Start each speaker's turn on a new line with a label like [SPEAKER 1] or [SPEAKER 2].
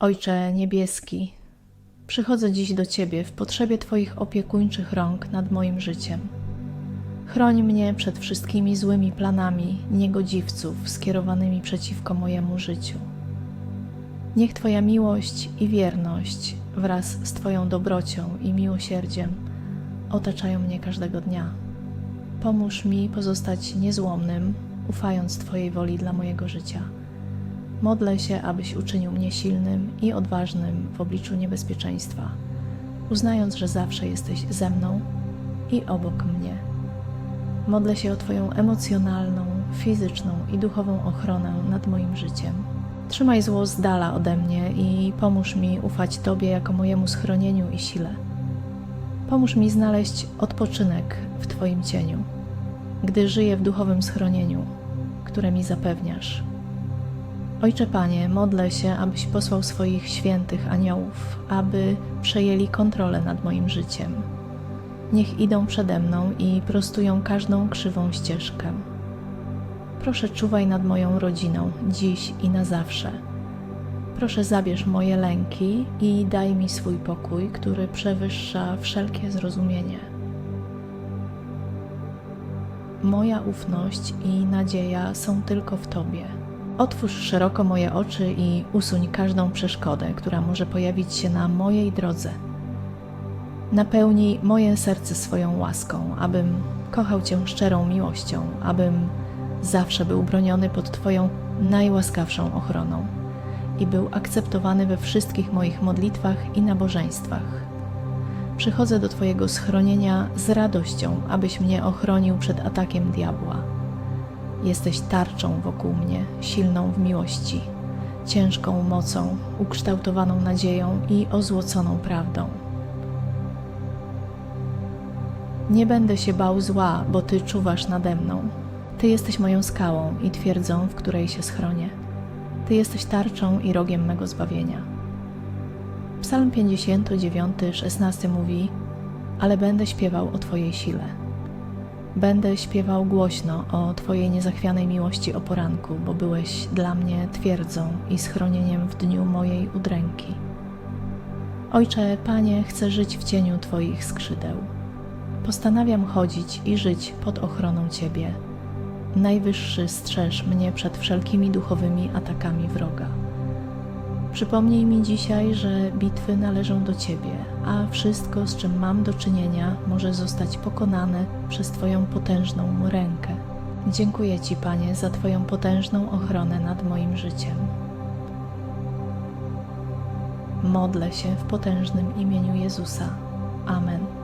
[SPEAKER 1] Ojcze Niebieski, przychodzę dziś do Ciebie w potrzebie Twoich opiekuńczych rąk nad moim życiem. Chroń mnie przed wszystkimi złymi planami niegodziwców skierowanymi przeciwko mojemu życiu. Niech Twoja miłość i wierność wraz z Twoją dobrocią i miłosierdziem otaczają mnie każdego dnia. Pomóż mi pozostać niezłomnym, ufając Twojej woli dla mojego życia. Modlę się, abyś uczynił mnie silnym i odważnym w obliczu niebezpieczeństwa, uznając, że zawsze jesteś ze mną i obok mnie. Modlę się o Twoją emocjonalną, fizyczną i duchową ochronę nad moim życiem. Trzymaj zło z dala ode mnie i pomóż mi ufać Tobie jako mojemu schronieniu i sile. Pomóż mi znaleźć odpoczynek w Twoim cieniu, gdy żyję w duchowym schronieniu, które mi zapewniasz. Ojcze Panie, modlę się, abyś posłał swoich świętych aniołów, aby przejęli kontrolę nad moim życiem. Niech idą przede mną i prostują każdą krzywą ścieżkę. Proszę, czuwaj nad moją rodziną, dziś i na zawsze. Proszę, zabierz moje lęki i daj mi swój pokój, który przewyższa wszelkie zrozumienie. Moja ufność i nadzieja są tylko w Tobie. Otwórz szeroko moje oczy i usuń każdą przeszkodę, która może pojawić się na mojej drodze. Napełnij moje serce swoją łaską, abym kochał Cię szczerą miłością, abym zawsze był broniony pod Twoją najłaskawszą ochroną i był akceptowany we wszystkich moich modlitwach i nabożeństwach. Przychodzę do Twojego schronienia z radością, abyś mnie ochronił przed atakiem diabła. Jesteś tarczą wokół mnie, silną w miłości, ciężką mocą, ukształtowaną nadzieją i ozłoconą prawdą. Nie będę się bał zła, bo Ty czuwasz nade mną. Ty jesteś moją skałą i twierdzą, w której się schronię. Ty jesteś tarczą i rogiem mego zbawienia. Psalm 59, 16 mówi: Ale będę śpiewał o Twojej sile. Będę śpiewał głośno o Twojej niezachwianej miłości o poranku, bo byłeś dla mnie twierdzą i schronieniem w dniu mojej udręki. Ojcze, Panie, chcę żyć w cieniu Twoich skrzydeł. Postanawiam chodzić i żyć pod ochroną Ciebie. Najwyższy strzeż mnie przed wszelkimi duchowymi atakami wroga. Przypomnij mi dzisiaj, że bitwy należą do Ciebie, a wszystko, z czym mam do czynienia, może zostać pokonane przez Twoją potężną rękę. Dziękuję Ci, Panie, za Twoją potężną ochronę nad moim życiem. Modlę się w potężnym imieniu Jezusa. Amen.